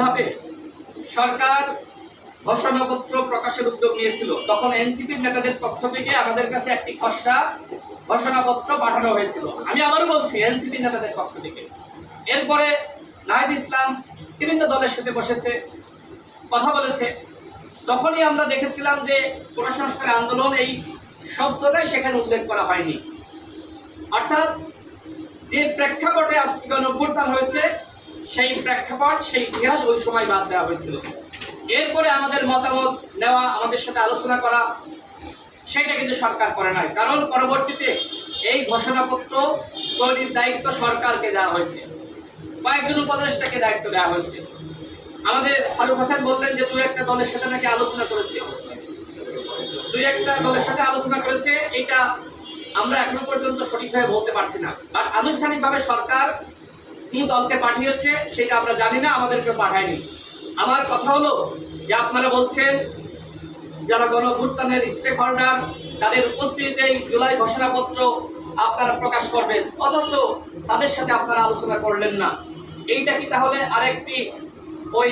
ধাপে সরকার ঘোষণাপত্র প্রকাশের উদ্যোগ নিয়েছিল। তখন এনসিপির নেতাদের পক্ষ থেকে আমাদের কাছে একটি খসড়া ঘোষণাপত্র পাঠানো হয়েছিল। আমি আবারও বলছি এনসিপি নেতাদের পক্ষ থেকে। এরপরে নাহিদ ইসলাম বিভিন্ন দলের সাথে বসেছে, কথা বলেছে। তখনই আমরা দেখেছিলাম যে সংস্কার আন্দোলন এই শব্দটাই সেখানে উল্লেখ করা হয়নি। অর্থাৎ যে প্রেক্ষাপটে আজকে গণভ্যুত্থান হয়েছে সেই প্রেক্ষাপট, সেই ইতিহাস ওই সময় বাদ দেওয়া হয়েছিল। এরপরে আমাদের মতামত নেওয়া, আমাদের সাথে আলোচনা করা, সেটা কিন্তু সরকার করে নাই। কারণ পরবর্তীতে এই ঘোষণাপত্র তৈরির দায়িত্ব সরকারকে দেওয়া হয়েছে। কয়েকজন উপদেষ্টাকে দায়িত্ব দেওয়া হয়েছে। আমাদের ফারুক হাসান বললেন যে, দুই একটা দলের সাথে নাকি আলোচনা করেছে? দুই একটা দলের সাথে আলোচনা করেছে। এটা আমরা এখনও পর্যন্ত সঠিকভাবে বলতে পারছি না। আর আনুষ্ঠানিকভাবে সরকার কোন দলকে পাঠিয়েছে সেটা আমরা জানি না, আমাদেরকে পাঠায়নি। আমার কথা হলো যে আপনারা বলছেন, যারা গণভুত্থানের স্টেক হোল্ডার, তাদের উপস্থিতিতে জুলাই ঘোষণাপত্র আপনারা প্রকাশ করবেন। অথচ তাদের সাথে আপনারা আলোচনা করলেন না। এইটা কি তাহলে আরেকটি ওই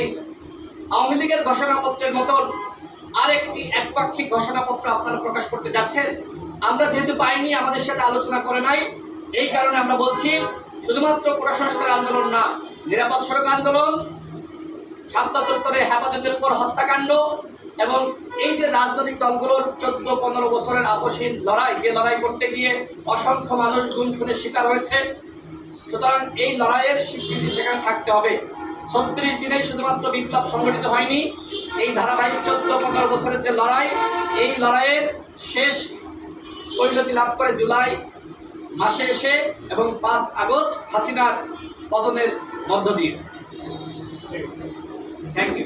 আওয়ামী লীগের ঘোষণাপত্রের মতন আরেকটি একপাক্ষিক ঘোষণাপত্র আপনারা প্রকাশ করতে যাচ্ছেন? আমরা যেহেতু পাইনি, আমাদের সাথে আলোচনা করে নাই। এই কারণে আমরা বলছি শুধুমাত্র প্রসংস্কার আন্দোলন না, নিরাপদ সড়ক আন্দোলন, সাতটা চত্বরে হেফাজতের উপর হত্যাকাণ্ড এবং এই যে রাজনৈতিক দলগুলোর চোদ্দ, পনেরো বছরের আপসীন লড়াই, যে লড়াই করতে গিয়ে অসংখ্য মানুষ গুম খুনের শিকার হয়েছে, সুতরাং এই লড়াইয়ের স্বীকৃতি সেখানে থাকতে হবে। ছত্রিশ দিনে শুধুমাত্র বিপ্লব সংগঠিত হয়নি, এই ধারাবাহিক চোদ্দ, পনেরো বছরের যে লড়াই, এই লড়াইয়ের শেষ পরিণতি লাভ করে জুলাই মাসে এসে এবং পাঁচ আগস্ট হাসিনার পতনের মধ্য দিয়ে। Thank you